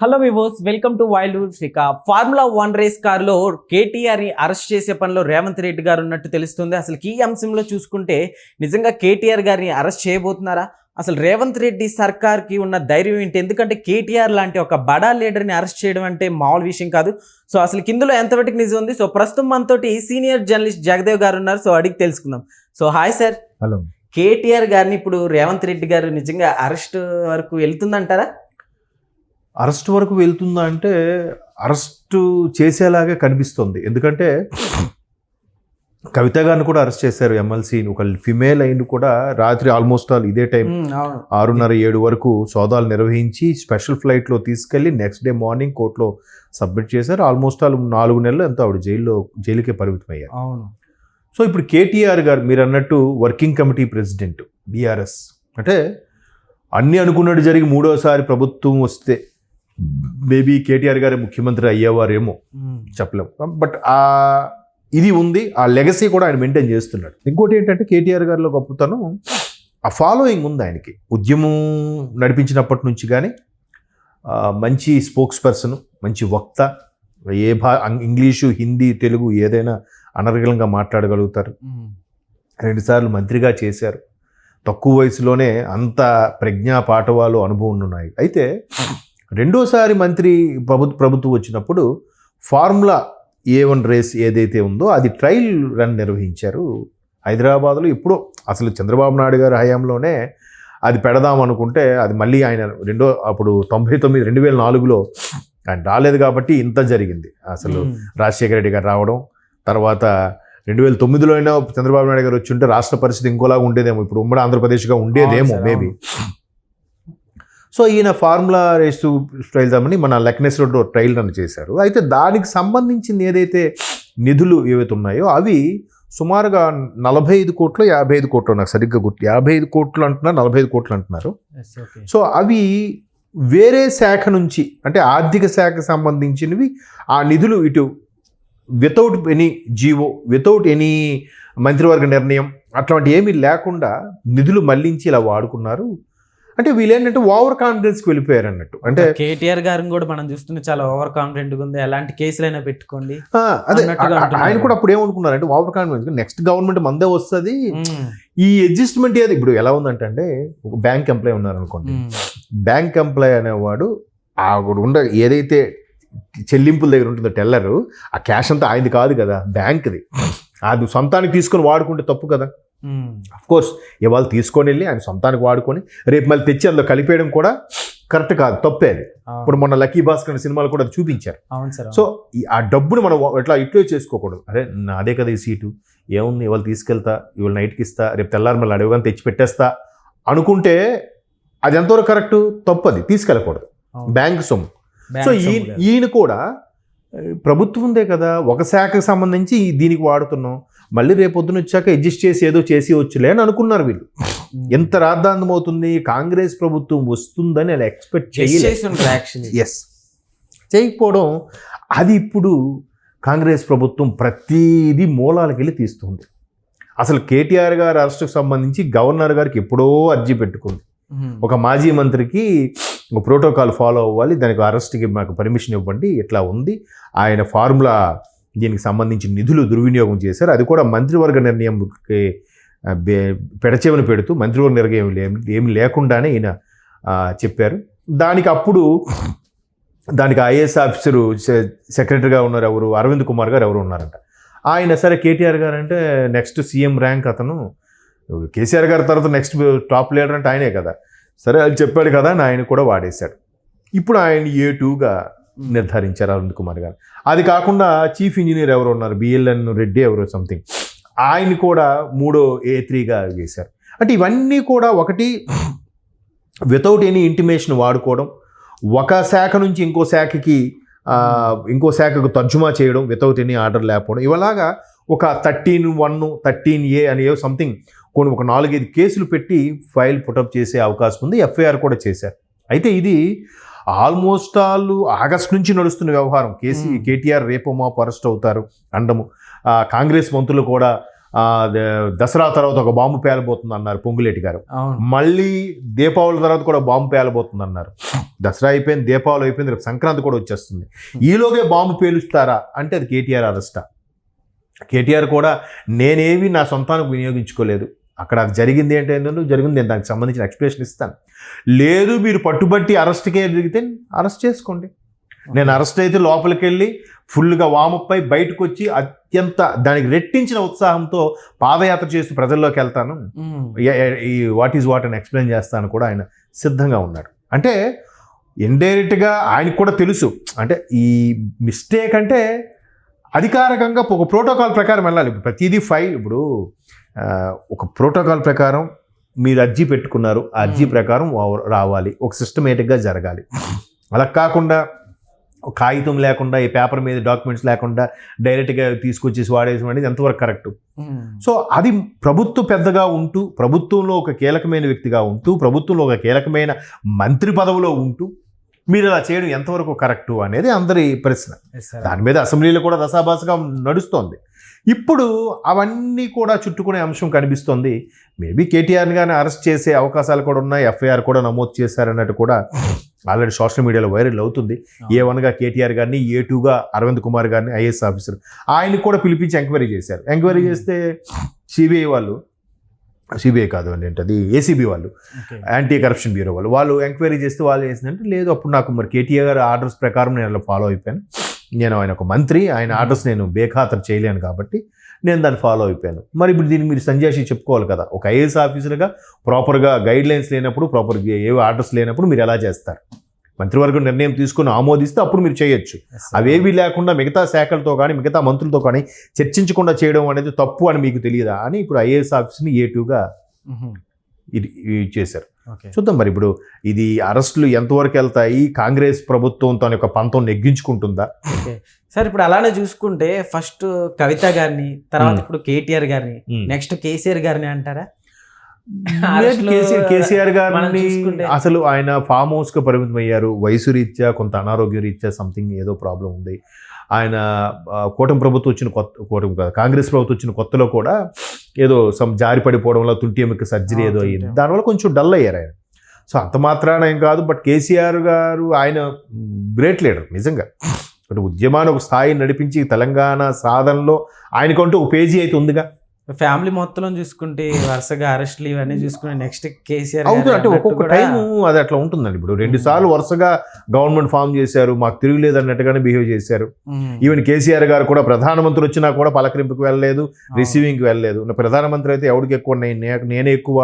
Hello viewers welcome to wild ఇక formula one race కారులో కేటీఆర్ని అరెస్ట్ చేసే పనిలో రేవంత్ రెడ్డి గారు ఉన్నట్టు తెలుస్తుంది. అసలు ఈ అంశంలో చూసుకుంటే నిజంగా కేటీఆర్ గారిని అరెస్ట్ చేయబోతున్నారా? అసలు రేవంత్ రెడ్డి సర్కార్కి ఉన్న ధైర్యం ఏంటి? ఎందుకంటే కేటీఆర్ లాంటి ఒక బడా లీడర్ని అరెస్ట్ చేయడం అంటే మామూలు విషయం కాదు. సో అసలు ఇందులో ఎంతవరకు నిజం ఉంది? సో ప్రస్తుతం మనతోటి సీనియర్ జర్నలిస్ట్ జగదేవ్ గారు ఉన్నారు. సో అడిగి తెలుసుకుందాం. So hi sir. Hello. KTR గారిని ఇప్పుడు రేవంత్ రెడ్డి గారు నిజంగా అరెస్ట్ వరకు వెళ్తుందంటారా? అరెస్ట్ వరకు వెళ్తుందా అంటే అరెస్ట్ చేసేలాగే కనిపిస్తుంది. ఎందుకంటే కవిత గారిని కూడా అరెస్ట్ చేశారు ఎమ్మెల్సీ. ఒక ఫిమేల్ అయిన కూడా రాత్రి ఆల్మోస్ట్ ఆల్ ఇదే టైం. ఆరున్నర ఏడు వరకు సోదాలు నిర్వహించి స్పెషల్ ఫ్లైట్లో తీసుకెళ్ళి నెక్స్ట్ డే మార్నింగ్ కోర్టులో సబ్మిట్ చేశారు. ఆల్మోస్ట్ ఆల్ నాలుగు నెలలు ఎంతో ఆవిడ జైల్లో జైలుకే పరిమితం అయ్యారు అవును. సో ఇప్పుడు కేటీఆర్ గారు మీరు అన్నట్టు వర్కింగ్ కమిటీ ప్రెసిడెంట్ బీఆర్ఎస్. అంటే అన్ని అనుకున్నట్టు జరిగి మూడోసారి ప్రభుత్వం వస్తే మేబీ కేటీఆర్ గారు ముఖ్యమంత్రి అయ్యేవారేమో చెప్పలేము. బట్ ఆ ఇది ఉంది ఆ లెగసీ కూడా ఆయన మెయింటైన్ చేస్తున్నాడు. ఇంకోటి ఏంటంటే కేటీఆర్ గారిలో గొప్పతనం ఆ ఫాలోయింగ్ ఉంది ఆయనకి. ఉద్యమం నడిపించినప్పటి నుంచి కానీ మంచి స్పోక్స్ పర్సన్ మంచి వక్త ఏ భా ఇంగ్లీషు హిందీ తెలుగు ఏదైనా అనర్గళంగా మాట్లాడగలుగుతారు. రెండుసార్లు మంత్రిగా చేశారు. తక్కువ వయసులోనే అంత ప్రజ్ఞా పాఠవాలు అనుభవం ఉన్నాయి. అయితే రెండోసారి మంత్రి ప్రభుత్వ ప్రభుత్వం వచ్చినప్పుడు ఫార్ములా ఏ వన్ రేస్ ఏదైతే ఉందో అది ట్రయల్ రన్ నిర్వహించారు హైదరాబాద్లో. ఇప్పుడు అసలు చంద్రబాబు నాయుడు గారి హయాంలోనే అది పెడదాం అనుకుంటే అది మళ్ళీ ఆయన రెండో అప్పుడు తొంభై తొమ్మిది రెండు వేల నాలుగులో ఆయన రాలేదు కాబట్టి ఇంత జరిగింది. అసలు. రాజశేఖర రెడ్డి గారు రావడం తర్వాత రెండు వేల తొమ్మిదిలో అయినా చంద్రబాబు నాయుడు గారు వచ్చి ఉంటే రాష్ట్ర పరిస్థితి ఇంకోలాగా ఉండేదేమో. ఇప్పుడు ఉమ్మడి ఆంధ్రప్రదేశ్గా ఉండేదేమో మేబీ. సో ఈయన ఫార్ములా రేసు అని మన లక్నెస్ రోడ్లో ట్రయల్ రన్ చేశారు. అయితే దానికి సంబంధించింది ఏదైతే నిధులు ఏవైతే ఉన్నాయో అవి సుమారుగా నలభై ఐదు కోట్లు యాభై ఐదు కోట్లు నాకు సరిగ్గా గుర్తు యాభై ఐదు కోట్లు అంటున్నారు నలభై ఐదు కోట్లు అంటున్నారు. సో అవి వేరే శాఖ నుంచి అంటే ఆర్థిక శాఖకు సంబంధించినవి ఆ నిధులు ఇటు without any GO without any మంత్రివర్గ నిర్ణయం అట్లాంటి ఏమీ లేకుండా నిధులు మళ్ళించి ఇలా వాడుకున్నారు. అంటే వీళ్ళేంటంటే ఓవర్ కాన్ఫిడెన్స్కి వెళ్ళిపోయారు అన్నట్టు అంటే కేటీఆర్ గారిని కూడా మనం చూస్తుంటే చాలా ఓవర్ కాన్ఫిడెంట్ ఉంది. ఎలాంటి కేసులైనా పెట్టుకోండి అదే. ఆయన కూడా అప్పుడు ఏమనుకున్నారంటే ఓవర్ కాన్ఫిడెన్స్ నెక్స్ట్ గవర్నమెంట్ మందే వస్తుంది. ఈ అడ్జస్ట్మెంట్ ఏది? ఇప్పుడు ఎలా ఉందంటే అంటే ఒక బ్యాంక్ ఎంప్లాయ్ ఉన్నారు అనుకోండి బ్యాంక్ ఎంప్లాయ్ అనేవాడు ఆ ఉండ ఏదైతే చెల్లింపుల దగ్గర ఉంటుందో టెల్లరు ఆ క్యాష్ అంతా ఆయనది కాదు కదా బ్యాంక్ది. అది సొంతానికి తీసుకొని వాడుకుంటే తప్పు కదా. కోర్స్ ఇవాళ తీసుకొని వెళ్ళి ఆయన సొంతానికి వాడుకొని రేపు మళ్ళీ తెచ్చి అందులో కలిపేయడం కూడా కరెక్ట్ కాదు తప్పే అది. ఇప్పుడు మొన్న లక్కీ భాస్కర్ సినిమాలు కూడా అది చూపించారు సో ఆ డబ్బుని మనం ఎట్లా ఇట్లే చేసుకోకూడదు. అరే అదే కదా ఈ సీటు. ఏముంది ఇవాళ తీసుకెళ్తా ఇవాళ నైట్కి ఇస్తా రేపు తెల్లారి మళ్ళీ అడవిగా తెచ్చి పెట్టేస్తా అనుకుంటే అది ఎంతవరకు కరెక్ట్? తప్పది తీసుకెళ్ళకూడదు. బ్యాంక్ సొమ్ము. సో. ఈయన కూడా ఏ, ప్రభుత్వం ఉందే కదా ఒక శాఖకు సంబంధించి దీనికి వాడుతున్నాం. మళ్ళీ రేపు పొద్దున వచ్చాక అడ్జస్ట్ చేసి ఏదో చేసి వచ్చులే అని అనుకున్నారు వీళ్ళు. ఉమ్. ఎంత రాద్ధాంతం అవుతుంది కాంగ్రెస్ ప్రభుత్వం వస్తుందని అలా ఎక్స్పెక్ట్ చేయలేదు. ఎస్ చేయకపోవడం అది ఇప్పుడు కాంగ్రెస్ ప్రభుత్వం ప్రతిదీ మూలాలకు వెళ్ళి తీస్తుంది. అసలు కేటీఆర్ గారి అరెస్టుకు సంబంధించి గవర్నర్ గారికి ఎప్పుడో అర్జీ పెట్టుకుంది. ఉమ్, ఒక మాజీ మంత్రికి ప్రోటోకాల్ ఫాలో అవ్వాలి. దానికి అరెస్ట్కి మాకు పర్మిషన్ ఇవ్వండి. ఇట్లా ఉంది. ఆయన ఫార్ములా దీనికి సంబంధించి నిధులు దుర్వినియోగం చేశారు. అది కూడా మంత్రివర్గ నిర్ణయం ఆ, పెడుతూ మంత్రివర్గ నిర్ణయం ఏమి ఏమి లేకుండానే ఈయన చెప్పారు. దానికి అప్పుడు దానికి ఐఏఎస్ ఆఫీసరు సె- సెక్రటరీగా ఉన్నారు ఎవరు? అరవింద్ కుమార్ గారు ఎవరు ఉన్నారంట. ఆయన సరే కేటీఆర్ గారు అంటే నెక్స్ట్ సీఎం ర్యాంక్ అతను. కేసీఆర్ గారి తర్వాత నెక్స్ట్ టాప్ లీడర్ అంటే ఆయనే కదా. సరే అది చెప్పాడు కదా అని ఆయన కూడా వాడేశాడు. ఇప్పుడు ఆయన ఏ టూగా నిర్ధారించారు అరుణ్ కుమార్ గారు? అది కాకుండా చీఫ్ ఇంజనీర్ ఎవరు ఉన్నారు బిఎల్ఎన్ రెడ్డి ఎవరో సంథింగ్ ఆయన కూడా మూడో ఏ త్రీగా చేశారు. అంటే ఇవన్నీ కూడా ఒకటి వితౌట్ ఎనీ ఇంటిమేషన్ వాడుకోవడం ఒక శాఖ నుంచి ఇంకో శాఖకి ఇంకో శాఖకు తర్జుమా చేయడం వితౌట్ ఎనీ ఆర్డర్ లేకపోవడం. ఇవలాగా ఒక థర్టీన్ వన్ థర్టీన్ ఏ అనేవో సంథింగ్ కొన్ని ఒక నాలుగైదు కేసులు పెట్టి ఫైల్ పుటప్ చేసే అవకాశం ఉంది. ఎఫ్ఐఆర్ కూడా చేశారు. అయితే ఇది ఆల్మోస్ట్ ఆల్ ఆగస్ట్ నుంచి నడుస్తున్న వ్యవహారం. కేసీ. కేటీఆర్ రేపు మాపు అరెస్ట్ అవుతారు అండము. కాంగ్రెస్ మంత్రులు కూడా దసరా తర్వాత ఒక బాంబు పేలబోతుంది అన్నారు పొంగులేటి గారు. మళ్ళీ దీపావళి తర్వాత కూడా బాంబు పేలబోతుంది అన్నారు దసరా అయిపోయింది దీపావళి అయిపోయింది రేపు సంక్రాంతి కూడా వచ్చేస్తుంది. ఈలోగే బాంబు పేలుస్తారా అంటే అది కేటీఆర్ అరెస్టా. కేటీఆర్ కూడా నేనేవి నా సొంతానికి వినియోగించుకోలేదు. అక్కడ అది జరిగింది ఏంటంటే జరిగింది నేను దానికి సంబంధించిన ఎక్స్ప్లెనేషన్ ఇస్తాను. లేదు మీరు పట్టుబట్టి అరెస్ట్కే దిగితే అరెస్ట్ చేసుకోండి. నేను అరెస్ట్ అయితే లోపలికి వెళ్ళి ఫుల్గా వామప్పై బయటకు వచ్చి అత్యంత దానికి రెట్టించిన ఉత్సాహంతో పాదయాత్ర చేస్తూ ప్రజల్లోకి వెళ్తాను. ఈ వాట్ ఈజ్ వాట్ అని ఎక్స్ప్లెయిన్ చేస్తాను కూడా ఆయన సిద్ధంగా ఉన్నాడు. అంటే ఇండైరెక్ట్గా ఆయనకు కూడా తెలుసు. అంటే ఈ మిస్టేక్ అంటే అధికారికంగా ఒక ప్రోటోకాల్ ప్రకారం వెళ్ళాలి. ప్రతిదీ ఫైల్ ఇప్పుడు ఒక ప్రోటోకాల్ ప్రకారం మీరు అర్జీ పెట్టుకున్నారు ఆ అర్జీ. ప్రకారం రావాలి ఒక సిస్టమేటిక్గా జరగాలి అలా కాకుండా ఒక కాగితం లేకుండా ఈ పేపర్ మీద డాక్యుమెంట్స్ లేకుండా డైరెక్ట్గా తీసుకొచ్చేసి వాడేసి అనేది ఎంతవరకు కరెక్ట్. సో అది ప్రభుత్వం పెద్దగా ఉంటూ ప్రభుత్వంలో ఒక కీలకమైన వ్యక్తిగా ఉంటూ ప్రభుత్వంలో ఒక కీలకమైన మంత్రి పదవిలో ఉంటూ మీరు ఇలా చేయడం ఎంతవరకు కరెక్టు అనేది అందరి ప్రశ్న. దాని మీద అసెంబ్లీలో కూడా దశాభాసగా నడుస్తోంది ఇప్పుడు అవన్నీ కూడా చుట్టుకునే అంశం కనిపిస్తోంది. మేబీ కేటీఆర్ని కానీ అరెస్ట్ చేసే అవకాశాలు కూడా ఉన్నాయి. ఎఫ్ఐఆర్ కూడా నమోదు చేశారన్నట్టు కూడా ఆల్రెడీ సోషల్ మీడియాలో వైరల్ అవుతుంది. ఏ వన్గా కేటీఆర్ గారిని ఏ టూగా అరవింద్ కుమార్ గారిని ఐఏఎస్ ఆఫీసర్ ఆయన్ని కూడా పిలిపించి ఎంక్వైరీ చేశారు. Enquiry Hmm. చేస్తే సిబిఐ వాళ్ళు సిబిఐ కాదు అండి ఏంటది? ఏసీబీ వాళ్ళు. యాంటీ కరప్షన్ బ్యూరో వాళ్ళు వాళ్ళు ఎంక్వైరీ చేస్తే వాళ్ళు చేసిందంటే లేదు అప్పుడు నాకు మరి కేటీఆర్ గారి ఆర్డర్స్ ప్రకారం నేను అలా ఫాలో అయిపోయాను. నేను ఆయన ఒక మంత్రి ఆయన ఆర్డర్స్ నేను బేఖాతరు చేయలేను కాబట్టి నేను దాన్ని ఫాలో అయిపోయాను. మరి ఇప్పుడు దీన్ని మీరు సంజాషి చెప్పుకోవాలి కదా ఒక ఐఏఎస్ ఆఫీసర్గా ప్రాపర్గా గైడ్ లైన్స్ లేనప్పుడు ప్రాపర్ ఏ ఆర్డర్స్ లేనప్పుడు మీరు ఎలా చేస్తారు? మంత్రివర్గం నిర్ణయం తీసుకుని ఆమోదిస్తే అప్పుడు మీరు చేయొచ్చు. అవేవి లేకుండా మిగతా శాఖలతో కానీ మిగతా మంత్రులతో కానీ చర్చించకుండా చేయడం అనేది తప్పు అని మీకు తెలియదా అని ఇప్పుడు ఐఏఎస్ ఆఫీస్ని ఏ టూగా ఇది చేశారు. చూద్దాం మరి ఇప్పుడు ఇది అరెస్టులు ఎంతవరకు వెళ్తాయి? కాంగ్రెస్ ప్రభుత్వం తన యొక్క పంతం నెగ్గించుకుంటుందా? సార్ ఇప్పుడు అలానే చూసుకుంటే ఫస్ట్ కవిత గారిని తర్వాత. ఇప్పుడు కేటీఆర్ గారిని నెక్స్ట్ కేసీఆర్ గారిని అంటారా? కేసీఆర్ గారిని అసలు ఆయన ఫామ్ హౌస్కి పరిమితం అయ్యారు వయసు రీత్యా కొంత అనారోగ్య రీత్యా సంథింగ్ ఏదో ప్రాబ్లం ఉంది. ఆయన కూటమి ప్రభుత్వం వచ్చిన కొత్త కూటమి కాదు కాంగ్రెస్ ప్రభుత్వం వచ్చిన కొత్తలో కూడా ఏదో సమ్ జారి పడిపోవడం వల్ల తుంటి ఎముక సర్జరీ ఏదో అయ్యింది. దానివల్ల కొంచెం డల్ అయ్యారు ఆయన. సో అంత మాత్రాన ఏం కాదు బట్ కేసీఆర్ గారు ఆయన గ్రేట్ లీడర్ నిజంగా. బట్ ఉద్యమాన్ని ఒక స్థాయిని నడిపించి తెలంగాణ సాధనలో ఆయనకంటూ ఒక పేజీ అయితే ఉందిగా. ఫ్యామిలీ మొత్తం చూసుకుంటే వరుసగా అరెస్టులు ఇవన్నీ చూసుకుంటే నెక్స్ట్ కేసీఆర్ అంటే ఒక్కొక్క టైం అది అట్లా ఉంటుందండి ఇప్పుడు రెండు Hmm. సార్లు వరుసగా గవర్నమెంట్ ఫామ్ చేశారు మాకు తిరుగులేదు అన్నట్టుగానే బిహేవ్ చేశారు. ఈవెన్ కేసీఆర్ గారు కూడా ప్రధానమంత్రి వచ్చినా కూడా పలకరింపుకి వెళ్ళలేదు. రిసీవింగ్కి వెళ్ళలేదు నా ప్రధానమంత్రి అయితే ఎవరికి ఎక్కువ నేనే ఎక్కువ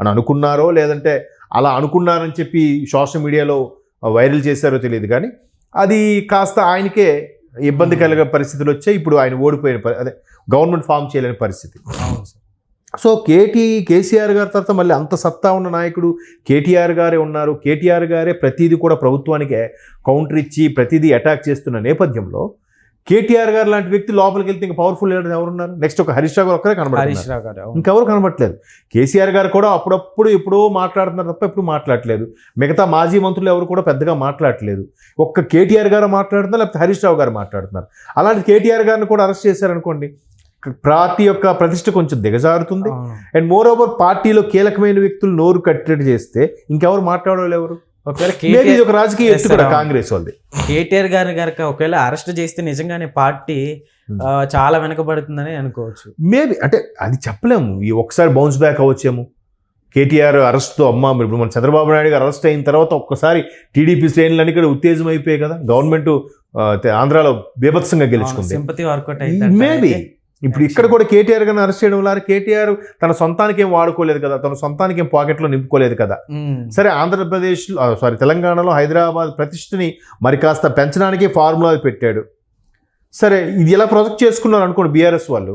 అని అనుకున్నారో లేదంటే అలా అనుకున్నారని చెప్పి సోషల్ మీడియాలో వైరల్ చేశారో తెలియదు కానీ అది కాస్త ఆయనకే ఇబ్బంది Hmm. కలిగే పరిస్థితులు వచ్చాయి ఇప్పుడు ఆయన ఓడిపోయిన అదే గవర్నమెంట్ ఫామ్ చేయలేని పరిస్థితి. సో కేటీ కేసీఆర్ గారి తర్వాత మళ్ళీ అంత సత్తా ఉన్న నాయకుడు కేటీఆర్ గారే ఉన్నారు కేటీఆర్ గారే ప్రతిదీ కూడా ప్రభుత్వానికి కౌంటర్ ఇచ్చి ప్రతిదీ అటాక్ చేస్తున్న నేపథ్యంలో కేటీఆర్ గారు లాంటి వ్యక్తి లోపలికి వెళ్తే ఇంకా పవర్ఫుల్ లీడర్ ఎవరున్నారు? నెక్స్ట్ ఒక హరీష్ రావు గారు ఒక్కరే హరీష్ రావు గారు. ఇంకెవరు కనబడట్లేదు. కేసీఆర్ గారు కూడా అప్పుడప్పుడు ఎప్పుడో మాట్లాడుతున్నారు తప్ప ఎప్పుడు మాట్లాడట్లేదు. మిగతా మాజీ మంత్రులు ఎవరు కూడా పెద్దగా మాట్లాడట్లేదు. ఒక్క కేటీఆర్ గారు మాట్లాడుతున్నారు లేకపోతే హరీష్ రావు గారు మాట్లాడుతున్నారు. అలాంటి కేటీఆర్ గారిని కూడా అరెస్ట్ చేశారనుకోండి పార్టీ యొక్క ప్రతిష్ట కొంచెం దిగజారుతుంది. అండ్ మోర్ ఓవర్ పార్టీలో కీలకమైన వ్యక్తులు నోరు కట్టడి చేస్తే ఇంకెవరు ఎవరు? ఒకవేళ కేటీఆర్ ఒక రాజకీయ ఎత్తు కూడా. కాంగ్రెస్ వాళ్ళది. కేటీఆర్ గారి గారికి ఒకవేళ అరెస్ట్ చేస్తే నిజంగానే పార్టీ Hmm. చాలా వెనకబడుతుందని అనుకోవచ్చు. మేబీ అంటే అది చెప్పలేము. ఈ ఒకసారి బౌన్స్ బ్యాక్ అవ్వచ్చేమో. కేటీఆర్ అరెస్ట్తో అమ్మ మరి ఇప్పుడు మన చంద్రబాబు నాయుడు గారు అరెస్ట్ అయిన తర్వాత ఒక్కసారి టీడీపీ శ్రేణులన్నీ కూడా ఉత్తేజం అయిపోయాయి కదా గవర్నమెంట్ ఆంధ్రాలో బీభత్సంగా గెలుచుకుంది. సింపతి వర్కౌట్ మేబీ ఇప్పుడు ఇక్కడ కూడా కేటీఆర్ గారిని అరెస్ట్ చేయడం వల్ల కేటీఆర్ తన సొంతానికి ఏం వాడుకోలేదు కదా తన సొంతానికి ఏం పాకెట్లో నింపుకోలేదు కదా. సరే ఆంధ్రప్రదేశ్ సారీ తెలంగాణలో హైదరాబాద్ ప్రతిష్టని మరి కాస్త పెంచడానికి ఫార్ములా పెట్టాడు. సరే ఇది ఎలా ప్రొజెక్ట్ చేసుకున్నారు అనుకోండి బీఆర్ఎస్ వాళ్ళు.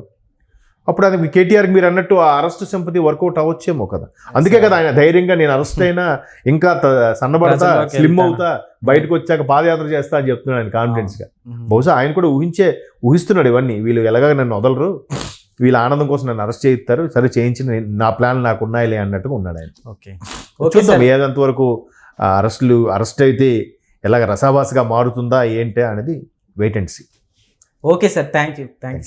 అప్పుడు అది కేటీఆర్కి మీరు అన్నట్టు ఆ అరెస్ట్ సింపతి వర్కౌట్ అవ్వచ్చేమో కదా. అందుకే కదా ఆయన ధైర్యంగా నేను అరెస్ట్ అయినా ఇంకా సన్నబడతా స్లిమ్. అవుతా బయటకు వచ్చాక పాదయాత్ర చేస్తా అని చెప్తున్నాడు ఆయన కాన్ఫిడెన్స్గా. బహుశా ఆయన కూడా ఊహించే ఊహిస్తున్నాడు ఇవన్నీ. వీళ్ళు ఎలాగ నన్ను వదలరు వీళ్ళ ఆనందం కోసం నన్ను అరెస్ట్ చేయిస్తారు సరే చేయించిన నా ప్లాన్ నాకు ఉన్నాయిలే అన్నట్టుగా ఉన్నాడు ఆయన. ఓకే. ఓకే చూద్దాం సార్. ఏదంత వరకు అరెస్టులు అరెస్ట్ అయితే ఎలాగ రసాభాసగా మారుతుందా ఏంటి అనేది wait and see okay sir. Thank you thank you